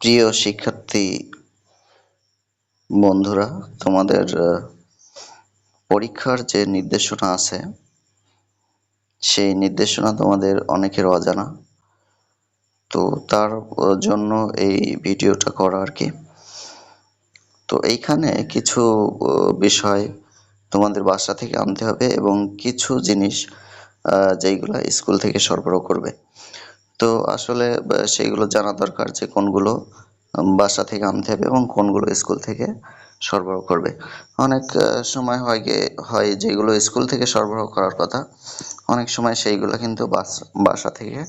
প্রিয় শিক্ষার্থী বন্ধুরা, তোমাদের পরীক্ষার যে নির্দেশনা আছে, সেই নির্দেশনা তোমাদের অনেকের অজানা। তো তার জন্য এই ভিডিওটা করা আর কি। তো এইখানে কিছু বিষয় তোমাদের বাসা থেকে আনতে হবে এবং কিছু জিনিস যেইগুলো স্কুল থেকে সরবরাহ করবে। তো আসলে সেইগুলো জানা দরকার যে কোনগুলো বাসা থেকে আনতে হবে এবং কোনগুলো স্কুল থেকে সরবরাহ করবে। অনেক সময় হয় গিয়ে হয় যেগুলো স্কুল থেকে সরবরাহ করার কথা, অনেক সময় সেইগুলো কিন্তু বাস- বাসা থেকে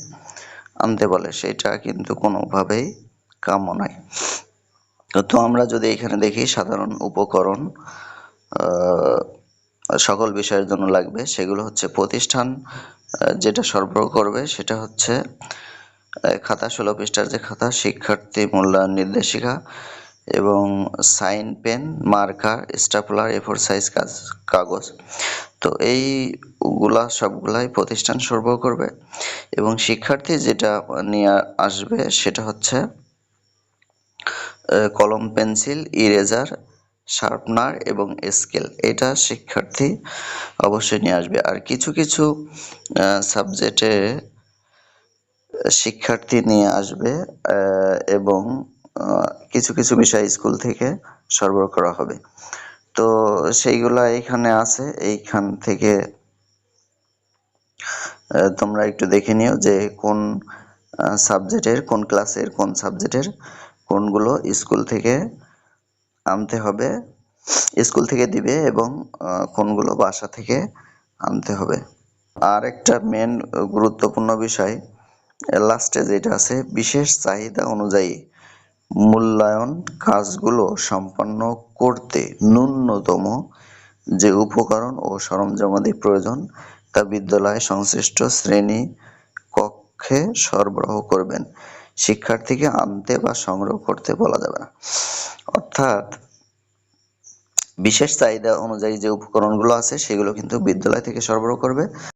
আনতে বলে। সেটা কিন্তু কোনোভাবেই কাম্য নয়। তো আমরা যদি এখানে দেখি সাধারণ উপকরণ সকল বিষয়ের জন্য লাগবে। সেগুলো হচ্ছে প্রতিষ্ঠান যেটা সরবরাহ করবে, সেটা হচ্ছে খাতা, ষোলো পৃষ্ঠার যে খাতা, শিক্ষার্থী মূল্যায়ন নির্দেশিকা এবং sign pen, marker, stapler A four size কাগজ। তো এইগুলা সবগুলাই প্রতিষ্ঠান সরবরাহ করবে এবং শিক্ষার্থী যেটা নিয়ে আসবে সেটা হচ্ছে কলম, পেন্সিল, ইরেজার শার্পনার এবং স্কেল, এটা শিক্ষার্থী অবশ্যই নিয়ে আসবে। আর কিছু কিছু সাবজেক্টে শিক্ষার্থী নিয়ে আসবে এবং কিছু কিছু বিষয় স্কুল থেকে সরবরাহ করা হবে। তো সেইগুলা এখানে আছে, এইখান থেকে তোমরা একটু দেখে নিও যে কোন সাবজেক্টের, কোন ক্লাসের, কোন সাবজেক্টের কোনগুলো স্কুল থেকে আনতে হবে। স্কুল থেকে দিবে এবং কোনগুলো বাসা থেকে আনতে হবে। আর একটা মেন গুরুত্বপূর্ণ বিষয় লাস্টে যেটা আছে, বিশেষ চাহিদা অনুযায়ী মূল্যায়ন কাজগুলো সম্পন্ন করতে ন্যূনতম যে উপকরণ ও সরঞ্জামাদি প্রয়োজন, তা বিদ্যালয় সংশ্লিষ্ট শ্রেণি কক্ষে সরবরাহ করবেন। শিক্ষার্থীকে আনতে বা সংগ্রহ করতে বলা যাবে না। অর্থাৎ বিশেষ চাহিদা অনুযায়ী যে উপকরণগুলো আছে, সেগুলো কিন্তু বিদ্যালয় থেকে সরবরাহ করবে।